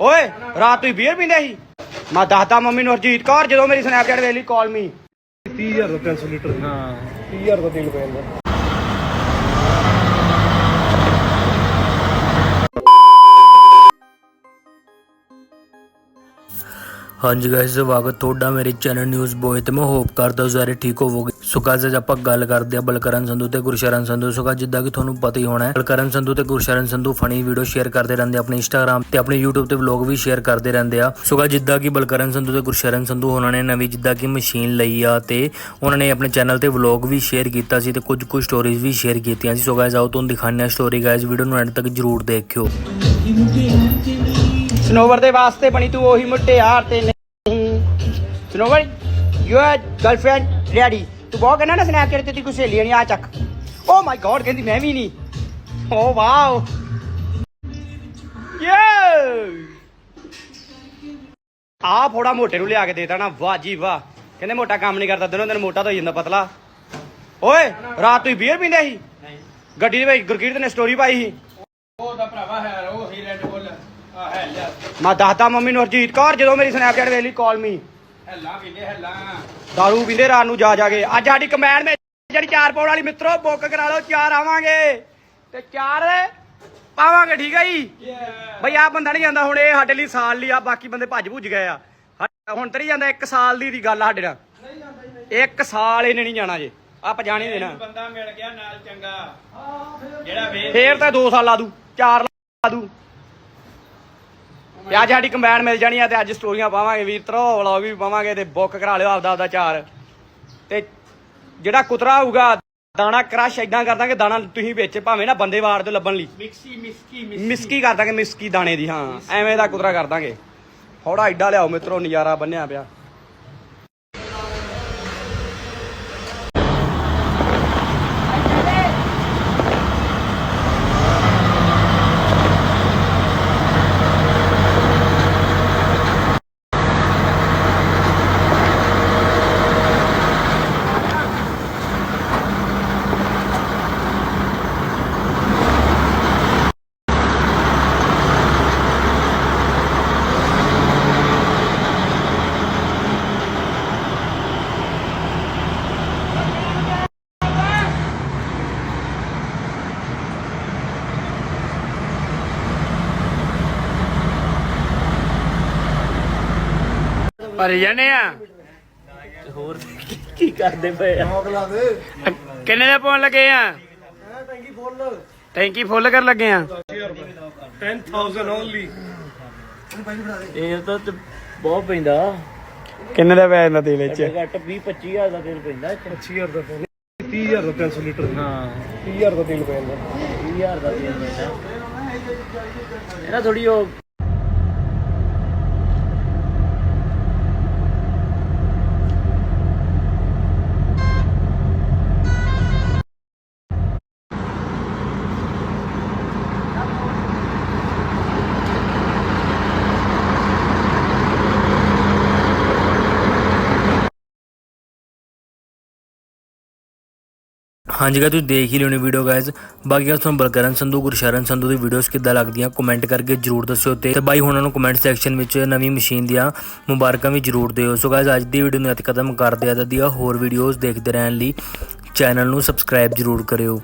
ਓਏ ਰਾਤ ਤੁਸੀਂ ਬੀਅਰ ਪੀਂਦੇ ਸੀ? ਮੈਂ ਦੱਸਦਾ ਮੰਮੀ ਨੂੰ ਹਰਜੀਤ ਕੌਰ ਜਦੋਂ ਮੇਰੀ ਸਨੈਪਚੈਟ ਵੇਖ ਲਈ ਕਾਲ ਮੀ 30000 ਦਾ 300 ਲੀਟਰ। ਹਾਂ। 30000 ਦਾ ਤੇਲ ਪੈ ਜਾਂਦਾ। ਹਾਂਜੀ ਗਾਇਸ ਸਵਾਗਤ ਤੁਹਾਡਾ ਮੇਰੇ ਚੈਨਲ ਨਿਊਜ਼ ਬੋਏ ਤੇ। ਮੈਂ ਹੋਪ ਕਰਦਾ ਸਾਰੇ ਠੀਕ ਹੋਵੋਗੇ। ਸੋ guys, ਅੱਜ ਆਪਾਂ ਗੱਲ ਕਰਦੇ ਹਾਂ ਬਲਕਰਨ ਸੰਧੂ ਤੇ ਗੁਰਸ਼ਰਨ ਸੰਧੂ। ਸੋ guys, ਜਿੱਦਾਂ ਕਿ ਤੁਹਾਨੂੰ ਪਤਾ ਹੀ ਹੋਣਾ ਹੈ ਬਲਕਰਨ ਸੰਧੂ ਤੇ Gursharan Sandhu funny video share ਕਰਦੇ ਰਹਿੰਦੇ ਆਪਣੇ ਇੰਸਟਾਗ੍ਰam ਤੇ ਆਪਣੇ YouTube ਤੇ ਵਲੌਗ ਵੀ ਸ਼ੇਅਰ ਕਰਦੇ ਰਹਿੰਦੇ ਆ। ਸੋ guys, ਜਿੱਦਾਂ ਕਿ ਬਲਕਰਨ ਸੰਧੂ ਤੇ ਗੁਰਸ਼ਰਨ ਸੰਧੂ ਉਹਨਾਂ ਨੇ ਨਵੀਂ ਜਿੱਦਾਂ ਕਿ ਮਸ਼ੀਨ ਲਈ ਆ ਤੇ ਉਹਨਾਂ ਨੇ ਆਪਣੇ ਚੈਨਲ ਤੇ ਵਲੌਗ ਵੀ ਸ਼ੇਅਰ ਕੀਤਾ ਸੀ ਤੇ ਕੁਝ ਕੁ ਸਟੋਰੀਜ਼ ਵੀ ਸ਼ੇਅਰ ਕੀਤੀਆਂ ਸੀ। ਸੋ ਗਾਇਸ ਆਓ ਤੁਹਾਨੂੰ ਦਿਖਾਉਂਦੇ ਹਾਂ ਸਟੋਰੀ ਗਾਇਸ ਵੀਡੀਓ ਨੂੰ ਐਂਡ ਤੱਕ ਜਰੂਰ ਦੇਖਿਓ। ਸਨੋਵਰ ਦੇ ਵਾਸਤੇ ਬਣੀ ਤੂੰ ਉਹੀ ਮੁਟਿਆਰ ਤੇ ਨਹੀਂ। ਸਨੋਵਰ ਯੂਰ ਗਰਲਫ੍ਰੈਂਡ ਰੈਡੀ ਤੂੰ ਬਹੁਤ ਕਹਿੰਦਾ ਨਾ ਸਨੈਪਚੈਟ ਤੇ ਤੀ ਕੋਈ ਸਹੇਲੀ ਨਹੀਂ ਆ ਚੱਕ। ਓ ਮਾਈ ਗॉड ਕਹਿੰਦੀ ਮੈਂ ਵੀ ਨਹੀਂ। ਓ ਵਾਓ ਯੇ ਆ ਫੋੜਾ ਮੋਟੇ ਨੂੰ ਲਿਆ ਕੇ ਦੇਤਾ ਨਾ ਵਾਹ ਜੀ ਵਾਹ। ਕਹਿੰਦੇ ਮੋਟਾ ਕੰਮ ਨਹੀਂ ਕਰਦਾ ਦਿਨੋਂ ਦਿਨ ਮੋਟਾ ਤਾਂ ਹੋ ਜਾਂਦਾ ਪਤਲਾ। ਓਏ ਰਾਤ ਤੁਸੀਂ ਬੀਅਰ ਪੀਂਦੇ ਸੀ? ਗੱਡੀ ਦੇ ਵਿੱਚ ਗੁਰਕੀਰਤ ਨੇ ਸਟੋਰੀ ਪਾਈ ਸੀ। ਉਹਦਾ ਭਰਾਵਾ ਹੈ ਉਹ ਹੀ ਰੈਡ ਬੁੱਲ ਆ ਹੈ ਲਿਆ ਮੈਂ ਦੱਸਦਾ ਮੰਮੀ ਨੂੰ ਹਰਜੀਤ ਕੌਰ ਜਦੋਂ ਮੇਰੀ ਸਨੈਪਚੈਟ ਵੇਖ ਲਈ ਕਾਲ ਮੀ ਹੈਲਾ ਵੀ ਲੈ ਹੈਲਾ। ਦਾਰੂ ਪੀਂਦੇ ਰਾਤ ਨੂੰ ਜਾ ਜਾ ਕੇ। ਅੱਜ ਸਾਡੀ ਕਮੈਨ ਵਿੱਚ ਜਿਹੜੀ ਚਾਰ ਪਾਉਣ ਵਾਲੀ ਮਿੱਤਰੋ ਬੁੱਕ ਕਰਾ ਲਓ ਚਾਰ ਆਵਾਂਗੇ। ਤੇ ਚਾਰ ਪਾਵਾਂਗੇ ਠੀਕ ਹੈ ਜੀ? ਬਈ ਆ ਬੰਦਾ ਨਹੀਂ ਜਾਂਦਾ ਹੁਣ ਇਹ ਸਾਡੇ ਲਈ ਸਾਲ ਲਈ ਆ ਬਾਕੀ ਬੰਦੇ ਭੱਜ ਭੁੱਜ ਗਏ ਆ। ਹੁਣ ਤੇ ਨਹੀਂ ਜਾਂਦਾ ਇੱਕ ਸਾਲ ਦੀ ਦੀ ਗੱਲ ਸਾਡੇ ਨਾਲ। ਇੱਕ ਸਾਲ ਇਹਨੇ ਨਹੀਂ ਜਾਣਾ ਜੇ। ਆਪ ਜਾਣ ਦੇਣਾ। ਬੰਦਾ ਮਿਲ ਗਿਆ ਨਾਲ ਚੰਗਾ। ਜਿਹੜਾ ਫੇਰ ਤਾਂ 2 ਸਾਲ ਲਾ ਦੂ 4 ਲਾ ਦੂ ਤੇ ਅੱਜ ਸਾਡੀ ਕੰਬਾਈਨ ਮਿਲ ਜਾਣੀ ਆ ਤੇ ਅੱਜ ਸਟੋਰੀਆਂ ਪਾਵਾਂਗੇ ਵੀਰ ਤਰੋ ਵਲੌਗ ਵੀ ਪਾਵਾਂਗੇ ਤੇ ਬੁੱਕ ਕਰਾ ਲਿਓ ਆਪਦਾ ਆਪਦਾ ਚਾਰ। ਤੇ ਜਿਹੜਾ ਕੁਤਰਾ ਹੋਊਗਾ ਦਾਣਾ ਕ੍ਰਸ਼ ਇਦਾਂ ਕਰ ਦਾਂਗੇ ਦਾਣਾ ਤੁਸੀਂ ਵਿੱਚ ਭਾਵੇਂ ਨਾ ਬੰਦੇ ਵਾਰ ਦੇ ਲੱਭਣ ਲਈ। ਮਿਕਸੀ ਮਿਸਕੀ ਮਿਸਕੀ। ਕਰ ਦਾਂਗੇ ਮਿਸਕੀ ਦਾਣੇ ਦੀ ਹਾਂ ਐਵੇਂ ਦਾ ਕੁਤਰਾ ਕਰ ਦਾਂਗੇ। ਥੋੜਾ ਐਡਾ ਲਿਆਓ ਮਿੱਤਰੋ ਨਜ਼ਾਰਾ ਬੰਨਿਆ ਪਿਆ। ਭਰ ਜਾਣੇ ਆ? ਹੋਰ ਕੀ ਕਰਦੇ ਪਏ ਆ? ਕਿੰਨੇ ਦੇ ਪਾਉਣ ਲੱਗੇ ਆ? ਟੈਂਕੀ ਫੁੱਲ ਕਰ ਲੱਗੇ ਆ? 10000 ਓਨਲੀ ਇਹ ਤਾਂ ਤੇ ਬਹੁਤ ਪੈਂਦਾ। ਕਿੰਨੇ ਦਾ ਪੈ ਜਾਂਦਾ ਤੇਲ ਵਿੱਚ? ਘੱਟ 20 25000 ਦਾ ਤੇਲ ਪੈਂਦਾ 25000 ਦਾ 30000 ਦਾ 300 ਲੀਟਰ। ਹਾਂ। 30000 ਦਾ ਤੇਲ ਪੈ ਜਾਂਦਾ 20000 ਦਾ ਤੇਲ ਪੈਂਦਾ। ਇਹਦਾ ਥੋੜੀ ਉਹ ਹਾਂਜੀ ਗਾ ਤੁਸੀਂ ਦੇਖ ਹੀ ਲਿਓਣੀ ਵੀਡੀਓ ਗਾਇਜ਼ ਬਾਕੀ ਗੱਲ ਤੁਹਾਨੂੰ ਬਲਕਰਨ ਸੰਧੂ, ਗੁਰਸ਼ਰਨ ਸੰਧੂ ਦੀ ਵੀਡੀਓਜ਼ ਕਿੱਦਾਂ ਲੱਗਦੀਆਂ ਕਮੈਂਟ ਕਰਕੇ ਜਰੂਰ ਦੱਸਿਓ ਤੇ ਬਾਈ ਉਹਨਾਂ ਨੂੰ ਕਮੈਂਟ ਸੈਕਸ਼ਨ ਵਿੱਚ ਨਵੀਂ ਮਸ਼ੀਨ ਦੀਆਂ ਮੁਬਾਰਕਾਂ ਵੀ ਜਰੂਰ ਦਿਓ। ਸੋ ਗਾਇਜ਼ ਅੱਜ ਦੀ ਵੀਡੀਓ ਨੂੰ ਇੱਥੇ ਖਤਮ ਕਰਦੇ ਆ ਦੀਆਂ ਹੋਰ ਵੀਡੀਓਜ਼ ਦੇਖਦੇ ਰਹਿਣ ਲਈ ਚੈਨਲ ਨੂੰ ਸਬਸਕ੍ਰਾਈਬ ਜਰੂਰ ਕਰਿਓ।